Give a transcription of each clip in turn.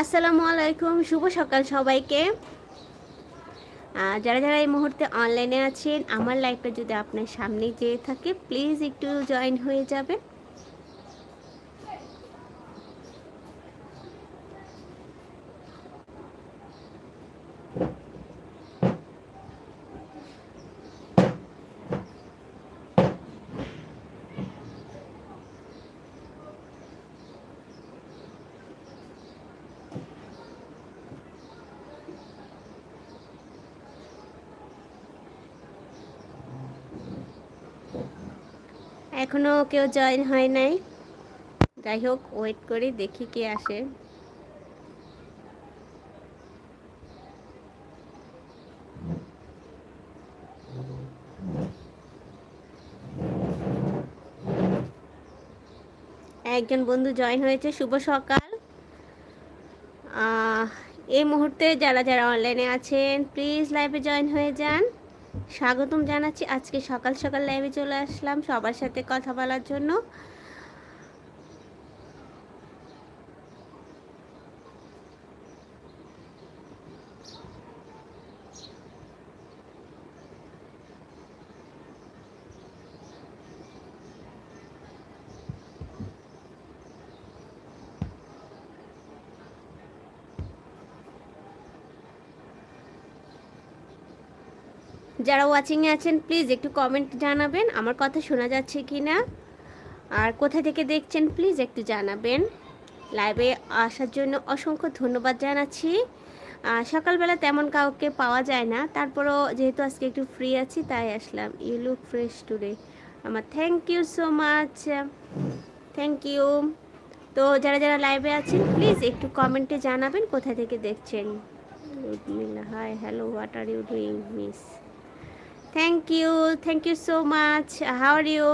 আসসালামু আলাইকুম, শুভ সকাল সবাইকে। যারা যারা এই মুহূর্তে অনলাইনে আছেন, আমার লাইফটা যদি আপনার সামনে যেয়ে থাকে প্লিজ একটু জয়েন হয়ে যাবেন। এখনও কেউ জয়েন হয় নাই। যাই হোক ওয়েট করি, দেখি কে আসে। একজন বন্ধু জয়েন হয়েছে, শুভ সকাল। এই মুহূর্তে যারা যারা অনলাইনে আছেন প্লিজ লাইভে জয়েন হয়ে যান। স্বাগতম জানাচ্ছি। আজকে সকাল সকাল লাইভে চলে আসলাম সবার সাথে কথা বলার জন্য। যারা ওয়াচিংয়ে আছেন প্লিজ একটু কমেন্ট জানাবেন, আমার কথা শোনা যাচ্ছে কি না আর কোথা থেকে দেখছেন প্লিজ একটু জানাবেন। লাইভে আসার জন্য অসংখ্য ধন্যবাদ জানাচ্ছি। সকালবেলা তেমন কাউকে পাওয়া যায় না, তারপরও যেহেতু আজকে একটু ফ্রি আছি, তাই আসলাম। ইউ লুক ফ্রেশ টুডে আমার thank you so much thank you তো যারা যারা লাইভে আছেন প্লিজ একটু কমেন্টে জানাবেন, কোথা থেকে দেখছেন? Hi hello what are you doing miss thank you thank you so much how are you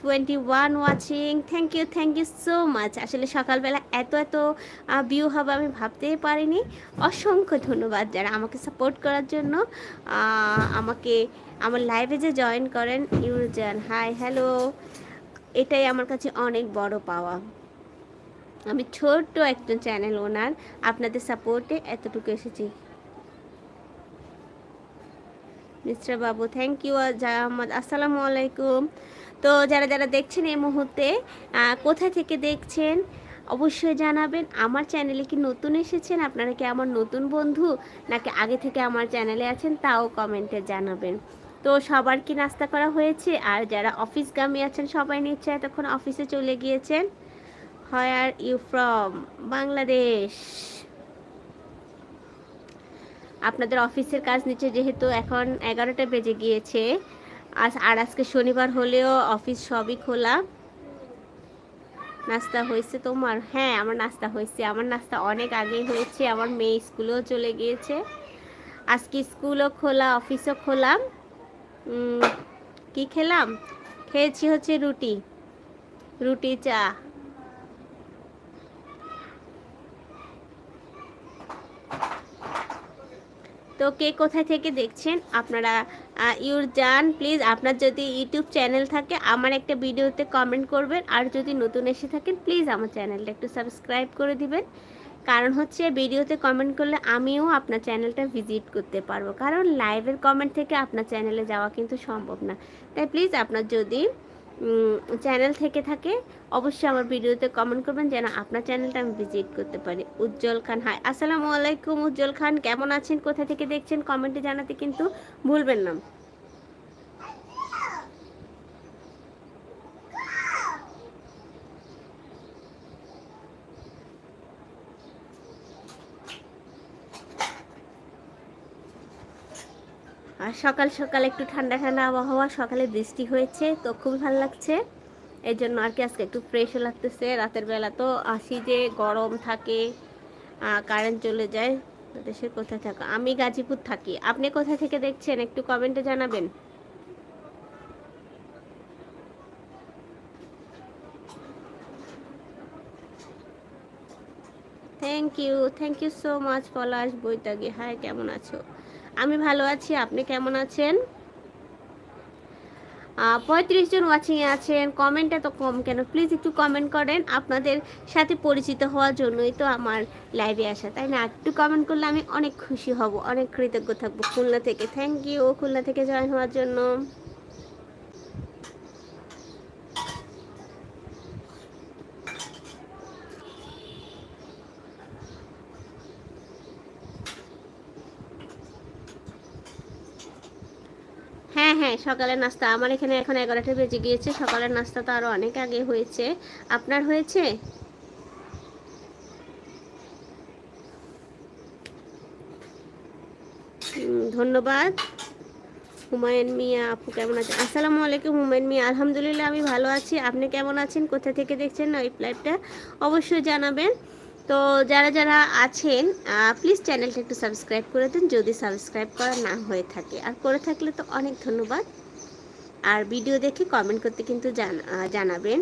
twenty one watching thank you thank you so much আসলে সকালবেলা এত এত ভিউ হবে আমি ভাবতেই পারিনি। অসংখ্য ধন্যবাদ যারা আমাকে সাপোর্ট করার জন্য। আমাকে, আমার লাইভে যে জয়েন করেন ইউরজান হাই হ্যালো এটাই আমার কাছে অনেক বড় পাওয়া। আমি ছোট্ট একজন চ্যানেল ওনার আপনাদের সাপোর্টে এতটুকু এসেছি। মিস্টার বাবু থ্যাংক ইউ জাহাম্মদ আসসালামু আলাইকুম। তো যারা যারা দেখছেন এই মুহূর্তে কোথা থেকে দেখছেন, অবশ্যই জানাবেন। আমার চ্যানেলে কি নতুন এসেছেন? আপনারা কি আমার নতুন বন্ধু? নাকি আগে থেকে আমার চ্যানেলে আছেন? তাও কমেন্টে জানাবেন। তো সবার কি নাস্তা করা হয়েছে? আর যারা অফিসগামী আছেন, সবাই নিচ্ছে এতক্ষণ অফিসে চলে গিয়েছেন। হয় আর ইউ ফ্রম বাংলাদেশ। আপনাদের অফিসের কাজ নিচ্ছে যেহেতু এখন এগারোটা বেজে গিয়েছে, আজ আর আজকে শনিবার হলেও অফিস সবই খোলা। নাস্তা হয়েছে তোমার? হ্যাঁ আমার নাস্তা হয়েছে। আমার নাস্তা অনেক আগেই হয়েছে। আমার মেয়ে স্কুলেও চলে গিয়েছে। আজকে স্কুলও খোলা, অফিসও খোলা। কি খেলাম? খেয়েছি হচ্ছে রুটি। রুটি, চা। তো কে কোথায় থেকে দেখছেন, আপনারা ইউর যান প্লিজ আপনার যদি ইউটিউব চ্যানেল থাকে, আমার একটা ভিডিওতে কমেন্ট করবেন, আর যদি নতুন এসে থাকেন, প্লিজ আমার চ্যানেলটা একটু সাবস্ক্রাইব করে দিবেন। কারণ হচ্ছে ভিডিওতে কমেন্ট করলে আমিও আপনার চ্যানেলটা ভিজিট করতে পারব। কারণ লাইভের কমেন্ট থেকে আপনার চ্যানেলে যাওয়া কিন্তু সম্ভব না। তাই প্লিজ আপনার যদি চ্যানেল থেকে থাকে, অবশ্যই আমার ভিডিওতে কমেন্ট করবেন যেন আপনার চ্যানেলটা আমি ভিজিট করতে পারি। উজ্জ্বল খান হাই আসসালামু আলাইকুম উজ্জ্বল খান, কেমন আছেন? কোথা থেকে দেখছেন? কমেন্টে জানাতে কিন্তু ভুলবেন না আর সকাল সকাল একটু ঠান্ডা ঠান্ডা আবহাওয়া, সকালে বৃষ্টি হয়েছে, তো খুবই ভালো লাগছে। এর জন্য আর কি আজকে একটু ফ্রেশও লাগতেছে। রাতের বেলা তো আসি যে গরম থাকে কারেন্ট চলে যায় দেশের কোথায় থাকো? আমি গাজীপুর থাকি। আপনি কোথায় থেকে দেখছেন? একটু কমেন্টে জানাবেন। Thank you thank you so much Palash Baitagi hi কেমন আছো? আমি ভালো আছি, আপনি কেমন আছেন? পঁয়ত্রিশ জন ওয়াচিংয়ে আছেন কমেন্টটা তো কম কেন? প্লিজ একটু কমেন্ট করেন, আপনাদের সাথে পরিচিত হওয়ার জন্যই তো আমার লাইভে আসা, তাই না? একটু কমেন্ট করলে আমি অনেক খুশি হব, অনেক কৃতজ্ঞ থাকব খুলনা থেকে। থ্যাংক ইউ খুলনা থেকে জয়েন হওয়ার জন্য হ্যাঁ হ্যাঁ সকালের নাস্তা। আমার এখানে এখন এগারোটা বেজে গিয়েছে। সকালের নাস্তা তো আরও অনেক আগে হয়েছে। আপনার হয়েছে? ধন্যবাদ। হুমায়ুন মিয়া, আপু কেমন আছেন? আসসালামু আলাইকুম হুমায়ুন মিয়া। আলহামদুলিল্লাহ, আমি ভালো আছি। আপনি কেমন আছেন? কোথা থেকে দেখছেন ওই লাইভটা অবশ্যই জানাবেন। তো যারা যারা আছেন প্লিজ চ্যানেলটা একটু সাবস্ক্রাইব করে দিন যদি সাবস্ক্রাইব করা না হয়ে থাকে। আর করে থাকলে তো অনেক ধন্যবাদ। আর ভিডিও দেখে কমেন্ট করতে কিন্তু জানাবেন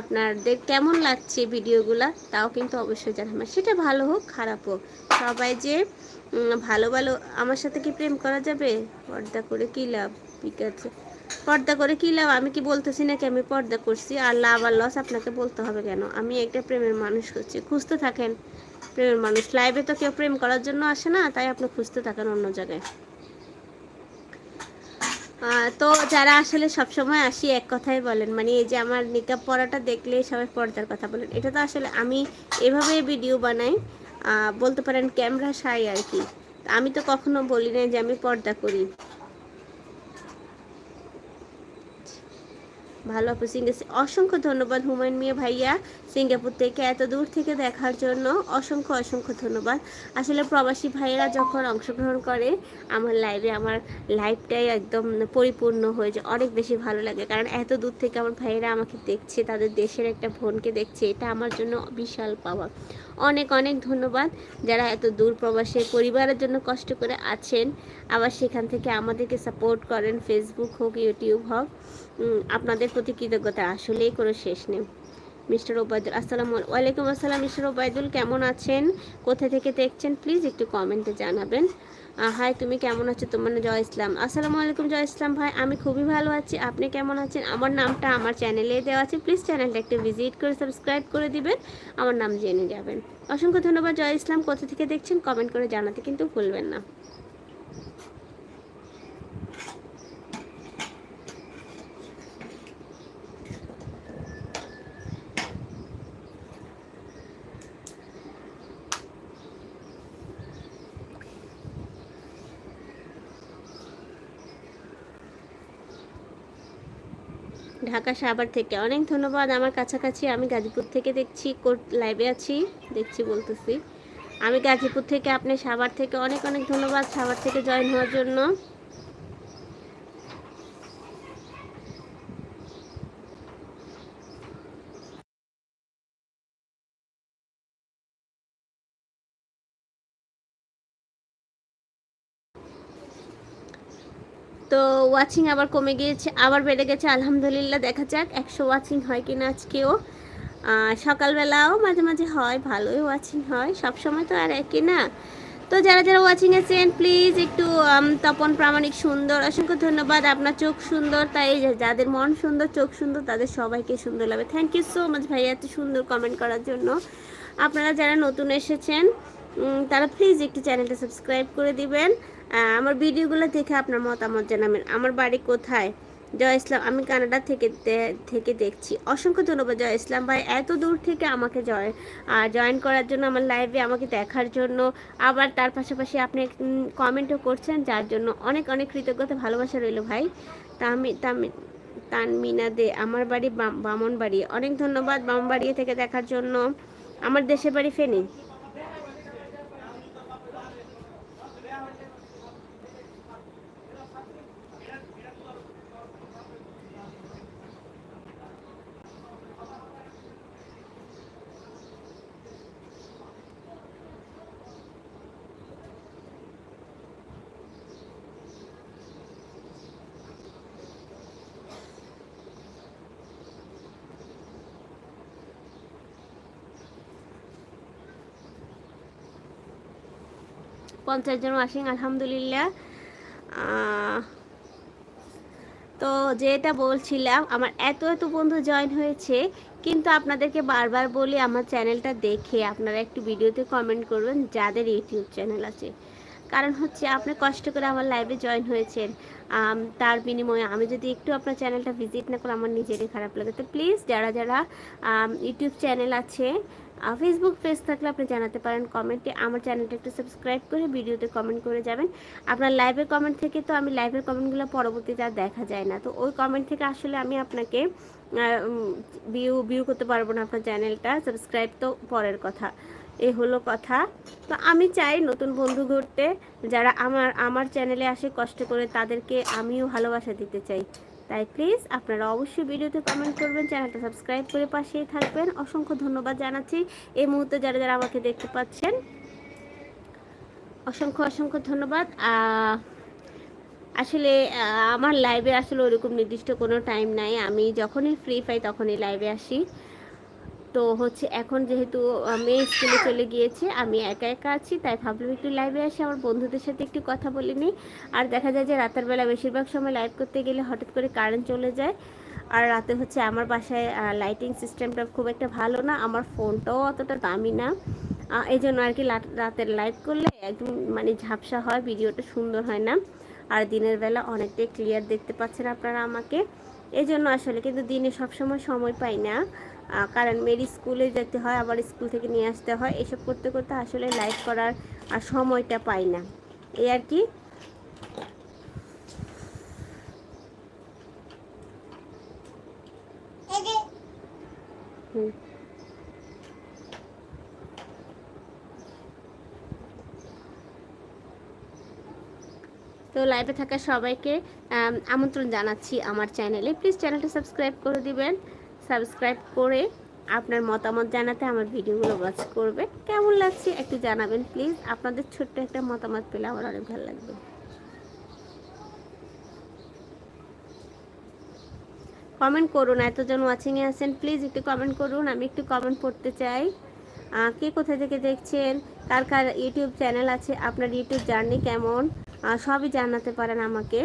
আপনাদের কেমন লাগছে ভিডিওগুলো তাও কিন্তু অবশ্যই জানাবেন। সেটা ভালো হোক, খারাপ হোক। সবাই যে ভালো ভালো আমার সাথে কি প্রেম করা যাবে? পর্দা করে কী লাভ? ঠিক আছে। পর্দা করে কী লাভ? আমি কি বলতেছি নাকি? আমি পর্দা করছি। আর লাভ আর লস আপনাকে বলতে হবে কেন? আমি একটা প্রেমের মানুষ করছি খুঁজতে থাকেন প্রেমের মানুষ। লাইভে তো কেউ প্রেম করার জন্য আসে না, তাই আপনি খুঁজতে থাকেন অন্য জায়গায়। তো যারা আসলে সবসময় আসি, এক কথাই বলেন। মানে এই যে আমার নিকাব পড়াটা দেখলে সবাই পর্দার কথা বলেন। এটা তো আসলে আমি এভাবে ভিডিও বানাই বলতে পারেন ক্যামেরা সাই আর কি। আমি তো কখনো বলি না যে আমি পর্দা করি। ভালো অফিসিং গেছে। অসংখ্য ধন্যবাদ হুমায়ুন মিয়া ভাইয়া। সিঙ্গাপুর থেকে এত দূর থেকে দেখার জন্য অসংখ্য অসংখ্য ধন্যবাদ। আসলে প্রবাসী ভাইয়েরা যখন অংশগ্রহণ করে, আমার লাইভে আমার লাইভটাই একদম পরিপূর্ণ হয়ে যায়, অনেক বেশি ভালো লাগে। কারণ এত দূর থেকে আমার ভাইয়েরা আমাকে দেখছে, তাদের দেশের একটা বোনকে দেখছে, এটা আমার জন্য বিশাল পাওয়া। অনেক অনেক ধন্যবাদ যারা এত দূর প্রবাসে পরিবারের জন্য কষ্ট করে আছেন। আবার সেখান থেকে আমাদেরকে সাপোর্ট করেন ফেসবুক হোক ইউটিউব হোক। আপনাদের প্রতি কৃতজ্ঞতা, আসলেই কোনো শেষ নেই। মিস্টার ওবায়দুল, আসসালামু ওয়ালাইকুম আসসালাম মিস্টার ওবায়দুল, কেমন আছেন? কোথা থেকে দেখছেন? প্লিজ একটু কমেন্টে জানাবেন। হাই, তুমি কেমন আছো? তোমার জয় ইসলাম। আসসালামু আলাইকুম জয় ইসলাম ভাই, আমি খুবই ভালো আছি। আপনি কেমন আছেন? আমার নামটা আমার চ্যানেলে দেওয়া আছে। প্লিজ চ্যানেলটা একটু ভিজিট করে, সাবস্ক্রাইব করে দিবেন। আমার নাম জেনে যাবেন। অসংখ্য ধন্যবাদ জয় ইসলাম। কোথা থেকে দেখছেন? কমেন্ট করে জানাতে কিন্তু ভুলবেন না। ঢাকা সাভার থেকে। অনেক ধন্যবাদ। আমার কাছাকাছি আমি গাজীপুর থেকে দেখছি, কোর্ট লাইভে আছি, দেখছি, বলতেছি। আমি গাজীপুর থেকে, আপনি সাভার থেকে অনেক অনেক ধন্যবাদ। সাভার থেকে জয়েন হওয়ার জন্য। ওয়াচিং আবার কমে গিয়েছে, আবার বেড়ে গেছে। আলহামদুলিল্লাহ, দেখা যাক, একশো ওয়াচিং হয় কিনা আজকেও। সকালবেলাও মাঝে মাঝে হয়, ভালোই ওয়াচিং হয় সব সময় তো আর একই না। তো যারা যারা ওয়াচিং আছেন প্লিজ একটু তপন প্রামাণিক সুন্দর, অসংখ্য ধন্যবাদ। আপনার চোখ সুন্দর, তাই যাদের মন সুন্দর, চোখ সুন্দর, তাদের সবাইকে সুন্দর লাগবে। থ্যাংক ইউ সো মাচ ভাইয়া, এত সুন্দর কমেন্ট করার জন্য। আপনারা যারা নতুন এসেছেন তারা প্লিজ একটু চ্যানেলটা সাবস্ক্রাইব করে দিবেন। আমার ভিডিওগুলো দেখে আপনার মতামত জানাবেন। আমার বাড়ি কোথায়? জয় ইসলাম, আমি কানাডা থেকে থেকে দেখছি। অসংখ্য ধন্যবাদ জয় ইসলাম ভাই, এত দূর থেকে আমাকে জয় জয়েন করার জন্য আমার লাইভে আমাকে দেখার জন্য। আবার তার পাশাপাশি আপনি কমেন্টও করছেন, যার জন্য অনেক অনেক কৃতজ্ঞতা, ভালোবাসা রইল ভাই। তামি তামি, তানমিনা দে, আমার বাড়ি বামন বাড়ি অনেক ধন্যবাদ বামন বাড়ি থেকে দেখার জন্য। আমার দেশের বাড়ি ফেনি। পঞ্চাশ জন ওয়াশিং, আলহামদুলিল্লাহ। তো যেটা বলছিলাম, আমার এত এত বন্ধু জয়েন হয়েছে, কিন্তু আপনাদেরকে বারবার বলি, আমার চ্যানেলটা দেখে আপনারা একটু ভিডিওতে কমেন্ট করবেন, যাদের ইউটিউব চ্যানেল আছে। কারণ হচ্ছে, আপনি কষ্ট করে আমার লাইভে জয়েন হয়েছেন। তার বিনিময়ে আমি যদি একটু আপনার চ্যানেলটা ভিজিট না করে, আমার নিজেরই খারাপ লাগে। তো প্লিজ যারা যারা ইউটিউব চ্যানেল আছে ফেসবুক পেজ থাকলে আপনি জানাতে পারেন কমেন্টে আমার চ্যানেলটা একটু সাবস্ক্রাইব করে ভিডিওতে কমেন্ট করে যাবেন। আপনার লাইভের কমেন্ট থেকে তো আমি লাইভের কমেন্টগুলো পরবর্তীতে আর দেখা যায় না। তো ওই কমেন্ট থেকে আসলে আমি আপনাকে ভিউ ভিউ করতে পারব না আপনার চ্যানেলটা সাবস্ক্রাইব তো পরের কথা। এ হলো কথা। তো আমি চাই নতুন বন্ধু ঘুরতে, যারা আমার আমার চ্যানেলে আসে কষ্ট করে, তাদেরকে আমিও ভালোবাসা দিতে চাই। তাই প্লিজ আপনারা অবশ্যই ভিডিওতে কমেন্ট করবেন, চ্যানেলটা সাবস্ক্রাইব করে পাশেই থাকবেন। অসংখ্য ধন্যবাদ জানাচ্ছি। এই মুহূর্তে যারা যারা আমাকে দেখতে পাচ্ছেন, অসংখ্য অসংখ্য ধন্যবাদ। আসলে আমার লাইভে আসলে ওরকম নির্দিষ্ট কোনো টাইম নাই। আমি যখনই ফ্রি পাই তখনই লাইভে আসি। তো হচ্ছে এখন যেহেতু মেয়ে স্কুলে চলে গিয়েছে, আমি একা একা আছি, তাই ভাবলাম একটু লাইভে আসি, আমার বন্ধুদের সাথে একটু কথা বলে নিই। আর দেখা যায় যে রাতের বেলা বেশিরভাগ সময় লাইভ করতে গেলে হঠাৎ করে কারেন্ট চলে যায়। আর রাতে হচ্ছে আমার বাসায় লাইটিং সিস্টেমটা খুব একটা ভালো না, আমার ফোনটাও অতটা দামি না। এই জন্য আর কি রাতের লাইভ করলে একদম মানে ঝাপসা হয় ভিডিওটা সুন্দর হয় না। আর দিনের বেলা অনেকটাই ক্লিয়ার দেখতে পাচ্ছেন আপনারা আমাকে। এই জন্য আসলে কিন্তু দিনে সবসময় সময় পাই না। কারণ মেরি স্কুলে যেতে হয়, আবার স্কুল থেকে নিয়ে আসতে হয়। এসব করতে করতে আসলে লাইভ করার আর সময়টা পাই না। এই আর কি। তো লাইভে থাকা সবাইকে আমন্ত্রণ জানাচ্ছি আমার চ্যানেলে প্লিজ চ্যানেলটা সাবস্ক্রাইব করে দিবেন। সাবস্ক্রাইব করে আপনার মতামত জানাতে আমার ভিডিওগুলো ওয়াচ করবে কেমন লাগছে একটু জানাবেন প্লিজ আপনাদের ছোট্ট একটা মতামত পেলে আমার অনেক ভালো লাগবে। কমেন্ট করুন, এতজন ওয়াচিংয়ে আছেন প্লিজ একটু কমেন্ট করুন। আমি একটু কমেন্ট পড়তে চাই। কে কোথা থেকে দেখছেন? কার কার ইউটিউব চ্যানেল আছে? আপনার ইউটিউব জার্নি কেমন? সবই জানাতে পারেন আমাকে।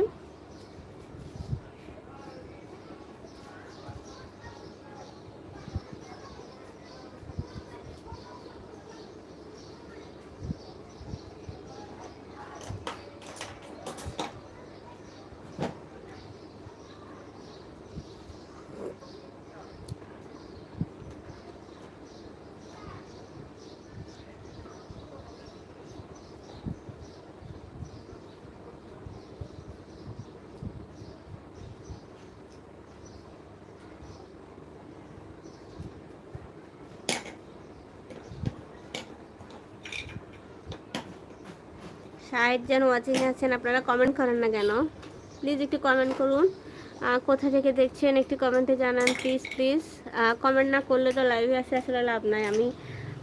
ষাট জন ওয়াচিং আছেন, আপনারা কমেন্ট করেন না কেন? প্লিজ একটু কমেন্ট করুন। কোথা থেকে দেখছেন একটু কমেন্টে জানান প্লিজ প্লিজ কমেন্ট না করলে তো লাইভে আসে আসলে লাভ নাই। আমি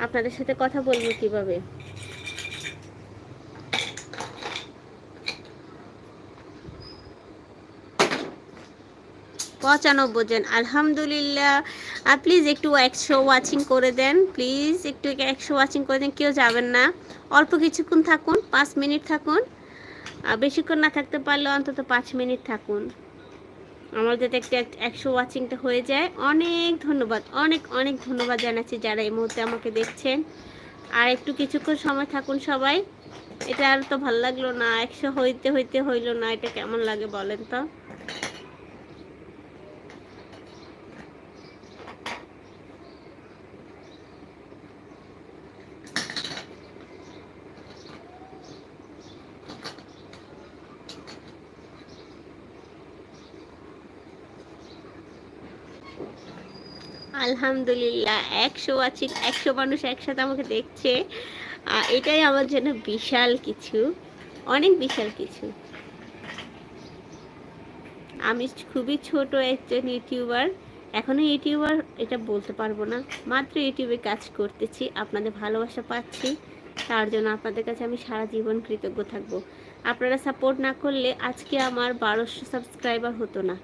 আপনাদের সাথে কথা বলব কীভাবে? পঁচানব্বই জন, আলহামদুলিল্লাহ। আর প্লিজ একটু একশো ওয়াচিং করে দেন প্লিজ একটু একশো ওয়াচিং করে দেন, কেউ যাবেন না। অল্প কিছুক্ষণ থাকুন, পাঁচ মিনিট থাকুন। আর বেশিক্ষণ না থাকতে পারলে অন্তত পাঁচ মিনিট থাকুন। আমার যাতে একটা একশো ওয়াচিংটা হয়ে যায়। অনেক ধন্যবাদ, অনেক অনেক ধন্যবাদ জানাচ্ছি যারা এই মুহূর্তে আমাকে দেখছেন। আর একটু কিছুক্ষণ সময় থাকুন সবাই। এটা আর তো ভালো লাগল না, একশো হইতে হইতে হইল না, এটা কেমন লাগে বলেন তো? আলহামদুলিল্লাহ, একশো আছি, একশো মানুষ একসাথে আমাকে দেখছে। এটাই আমার জন্য বিশাল কিছু, অনেক বিশাল কিছু। আমি খুবই ছোট একজন ইউটিউবার এখনও ইউটিউবার, এটা বলতে পারব না। মাত্র ইউটিউবে কাজ করতেছি, আপনাদের ভালোবাসা পাচ্ছি, তার জন্য আপনাদের কাছে আমি সারা জীবন কৃতজ্ঞ থাকব। আপনারা সাপোর্ট না করলে আজকে আমার বারোশো সাবস্ক্রাইবার হতো না।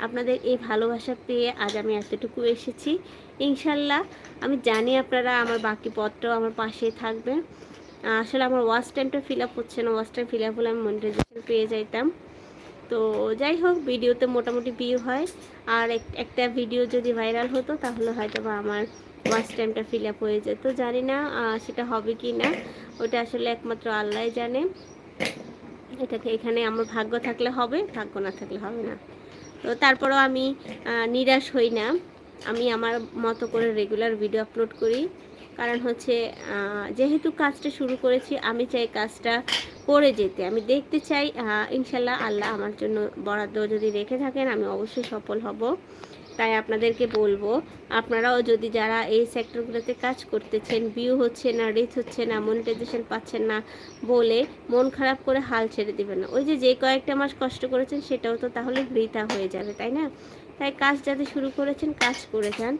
আপনাদের এই ভালোবাসা পেয়ে আজ আমি এতটুকু এসেছি। ইনশাল্লাহ, আমি জানি আপনারা আমার বাকি পথটাও আমার পাশেই থাকবে আসলে আমার ওয়াচ টাইমটা ফিল আপ হচ্ছে না ওয়াচ টাইম ফিল আপ হলে আমি মনিটাইজেশন পেয়ে যাইতাম। তো যাই হোক, ভিডিওতে মোটামুটি ভিউ হয়। আর এক- একটা ভিডিও যদি ভাইরাল হতো, তাহলে হয়তো বা আমার ওয়াচ টাইমটা ফিল আপ হয়ে যেত। জানি না সেটা হবে কি না ওটা আসলে একমাত্র আল্লাহ জানে। এটাকে এখানে আমার ভাগ্য থাকলে হবে, ভাগ্য না থাকলে হবে না। তো তারপরও আমি নিরাশ হই না। আমি আমার মতো করে রেগুলার ভিডিও আপলোড করি। কারণ হচ্ছে যেহেতু কাজটা শুরু করেছি, আমি চাই কাজটা করে যেতে। আমি দেখতে চাই ইনশাল্লাহ আল্লাহ আমার জন্য বরাদ্দ যদি রেখে থাকেন, আমি অবশ্যই সফল হব। তাই আপনাদেরকে বলব, আপনারাও যদি যারা এই সেক্টরগুলোতে কাজ করতেছেন ভিউ হচ্ছে না রিচ হচ্ছে না মনিটাইজেশন পাচ্ছেন না বলে মন খারাপ করে হাল ছেড়ে দেবেন না। ওই যে যে কয়েকটা মাস কষ্ট করেছেন সেটাও তো তাহলে বৃথা হয়ে যাবে, তাই না? তাই কাজ যাতে শুরু করেছেন, কাজ করে যান।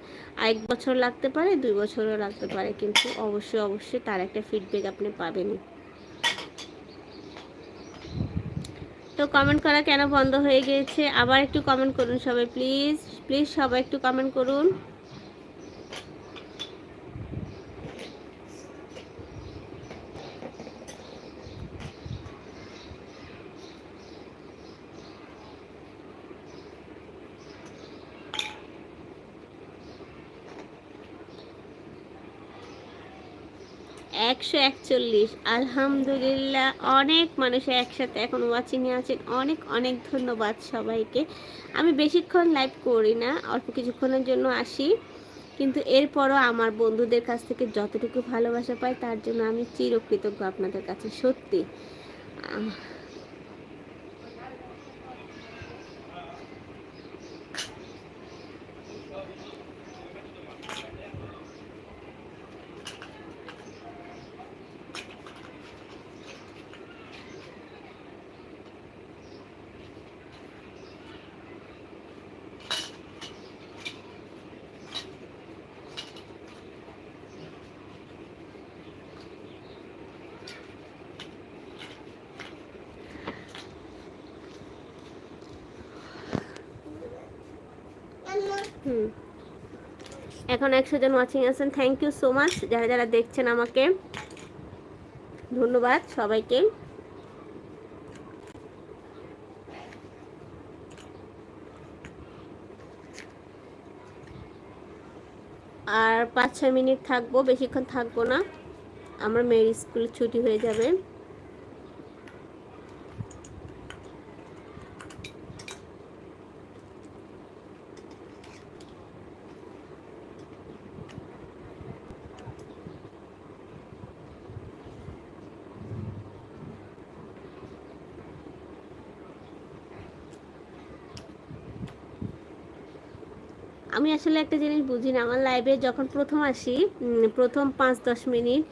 এক বছর লাগতে পারে, দুই বছরও লাগতে পারে, কিন্তু অবশ্যই অবশ্যই তার একটা ফিডব্যাক আপনি পাবেনই। তো কমেন্ট করা কেন বন্ধ হয়ে গিয়েছে আবার একটু কমেন্ট করুন সবাই প্লিজ প্লিজ সবাই একটু কমেন্ট করুন। একশো একচল্লিশ। আলহামদুলিল্লাহ, অনেক মানুষ একসাথে এখন ওয়াচিংয়ে আছেন। অনেক অনেক ধন্যবাদ সবাইকে। আমি বেশিক্ষণ লাইভ করি না, অল্প কিছুক্ষণের জন্য আসি। কিন্তু এরপরও আমার বন্ধুদের কাছ থেকে যতটুকু ভালোবাসা পাই, তার জন্য আমি চিরকৃতজ্ঞ আপনাদের কাছে, সত্যি। হুম। এখন একশো জন ওয়াচিং আছেন। থ্যাংক ইউ সো মাচ যারা যারা দেখছেন আমাকে, ধন্যবাদ সবাইকে। আর পাঁচ ছয় মিনিট থাকব, বেশিক্ষণ থাকব না। আমার মেয়ের স্কুল ছুটি হয়ে যাবে। আমি আসলে একটা জিনিস বুঝি না আমার লাইভে যখন প্রথম আসি প্রথম পাঁচ, দশ মিনিট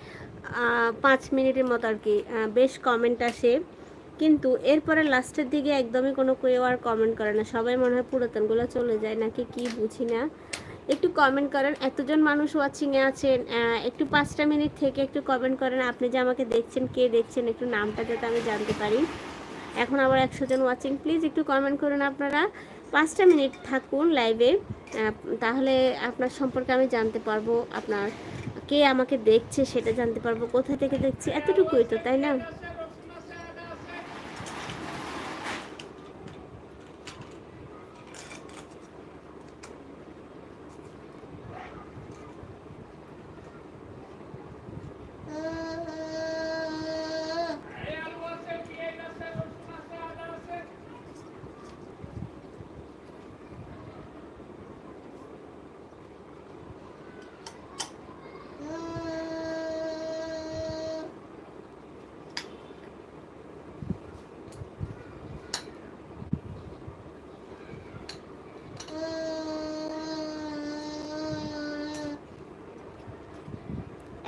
পাঁচ মিনিটের মতো আর কি বেশ কমেন্ট আসে। কিন্তু এরপরে লাস্টের দিকে একদমই কোনো কেউ আর কমেন্ট করে না। সবাই মনে হয় পুরাতনগুলো চলে যায়, নাকি কি বুঝি না একটু কমেন্ট করেন, এতজন মানুষ ওয়াচিংয়ে আছেন একটু পাঁচটা মিনিট থেকে একটু কমেন্ট করেন, আপনি যে আমাকে দেখছেন, কে দেখছেন, একটু নামটা যাতে আমি জানতে পারি। এখন আবার একশো জন ওয়াচিং প্লিজ একটু কমেন্ট করুন আপনারা। পাঁচটা মিনিট থাকুন লাইভে তাহলে আপনার সম্পর্কে আমি জানতে পারব, আপনার কে আমাকে দেখছে সেটা জানতে পারব, কোথা থেকে দেখছে, এতটুকুই তো, তাই না?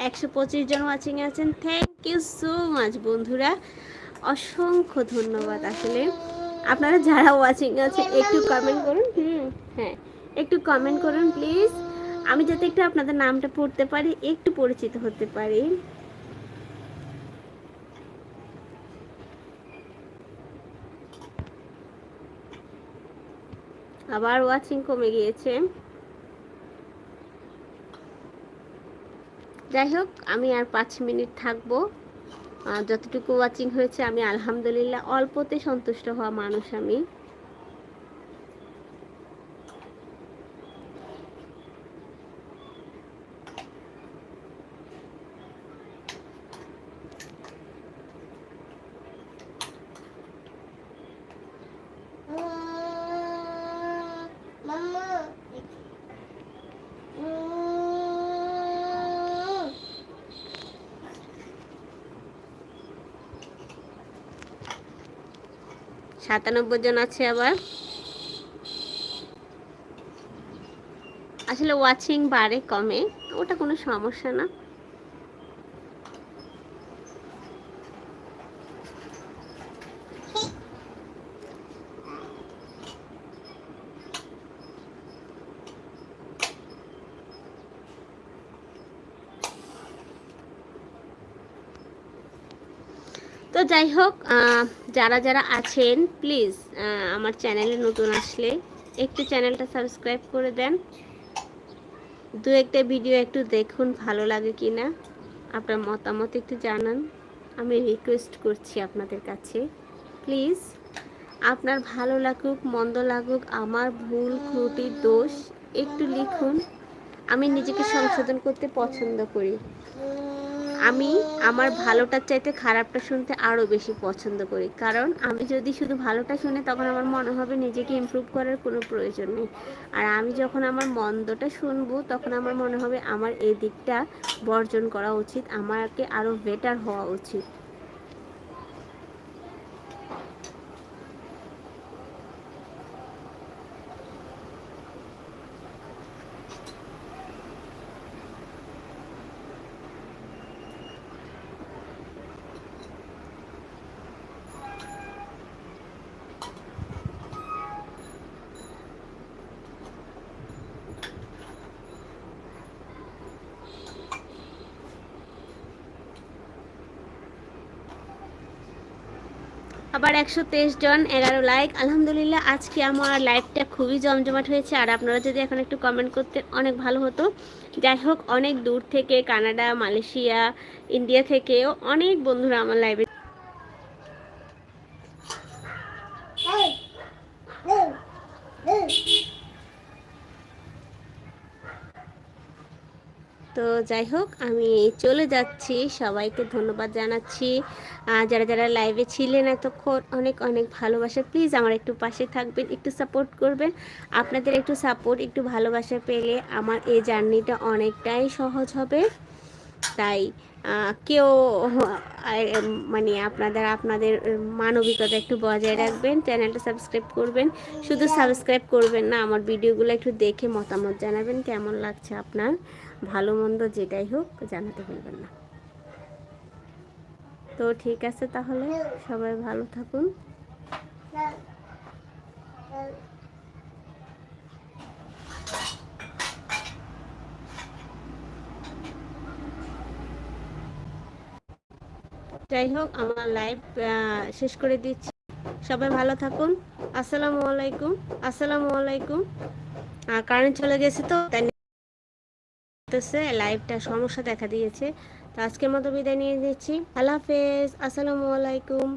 একশো পঁচিশ জন ওয়াচিং আছেন। থ্যাংক ইউ সো মাচ বন্ধুরা। অসংখ্য ধন্যবাদ আসলে। আপনারা যারা ওয়াচিং আছে একটু কমেন্ট করুন। হুম হ্যাঁ একটু কমেন্ট করুন প্লিজ আমি যাতে একটু আপনাদের নামটা পড়তে পারি, একটু পরিচিত হতে পারি। আবার ওয়াচিং কমে গিয়েছে। যাই হোক, আমি আর পাঁচ মিনিট থাকব। যতটুকু ওয়াচিং হয়েছে, আমি আলহামদুলিল্লাহ অল্পতে সন্তুষ্ট হওয়া মানুষ আমি। সাতানব্বই জন আছে আবার। আসলে ওয়াচিং বাড়ে কমে, ওটা কোনো সমস্যা না। তো যাই হোক যারা যারা আছেন প্লিজ আমার চ্যানেলে নতুন আসলে একটু চ্যানেলটা সাবস্ক্রাইব করে দেন। দু একটা ভিডিও একটু দেখুন, ভালো লাগে কি না? আপনার মতামত একটু জানান। আমি রিকোয়েস্ট করছি আপনাদের কাছে। প্লিজ আপনার ভালো লাগুক, মন্দ লাগুক, আমার ভুল, ত্রুটি, দোষ একটু লিখুন। আমি নিজেকে সংশোধন করতে পছন্দ করি। আমি আমার ভালোটার চাইতে খারাপটা শুনতে আরও বেশি পছন্দ করি। কারণ আমি যদি শুধু ভালোটা শুনে, তখন আমার মনে হবে নিজেকে ইমপ্রুভ করার কোনো প্রয়োজন নেই। আর আমি যখন আমার মন্দটা শুনব, তখন আমার মনে হবে আমার এই দিকটা বর্জন করা উচিত, আমাকে আরও বেটার হওয়া উচিত আবার একশো তেইশ জন, এগারো লাইক আলহামদুলিল্লাহ, আজকে আমার লাইভটা খুবই জমজমাট হয়েছে। আর আপনারা যদি এখন একটু কমেন্ট করতেন অনেক ভালো হতো। যাই হোক, অনেক দূর থেকে কানাডা, মালয়েশিয়া ইন্ডিয়া থেকেও অনেক বন্ধুরা আমার লাইভে যাই হোক, আমি চলে যাচ্ছি। সবাইকে ধন্যবাদ জানাচ্ছি। যারা যারা লাইভে ছিলেন এতক্ষণ, অনেক অনেক ভালোবাসা। প্লিজ আমার একটু পাশে থাকবেন, একটু সাপোর্ট করবেন। আপনাদের একটু সাপোর্ট একটু ভালোবাসা পেলে আমার এই জার্নিটা অনেকটাই সহজ হবে। তাই কেউ মানে আপনাদের আপনাদের মানবিকতা একটু বজায় রাখবেন, চ্যানেলটা সাবস্ক্রাইব করবেন। শুধু সাবস্ক্রাইব করবেন না, আমার ভিডিওগুলো একটু দেখে মতামত জানাবেন, কেমন লাগছে আপনার, ভালো মন্দ যেটাই হোক, জানাতে ভুলবেন না। তো ঠিক আছে তাহলে, সবাই ভালো থাকুন। যাই হোক, আমার লাইভ শেষ করে দিচ্ছি। সবাই ভালো থাকুন। আসসালামু আলাইকুম। আসসালামু আলাইকুম। আর কারেন্ট চলে গেছে তো, তাই লাইভটা সমস্যা দেখা দিয়েছে। তো আজকের মতো বিদায় নিয়ে দিচ্ছি আল্লাহ হাফেজ। আসসালামু আলাইকুম।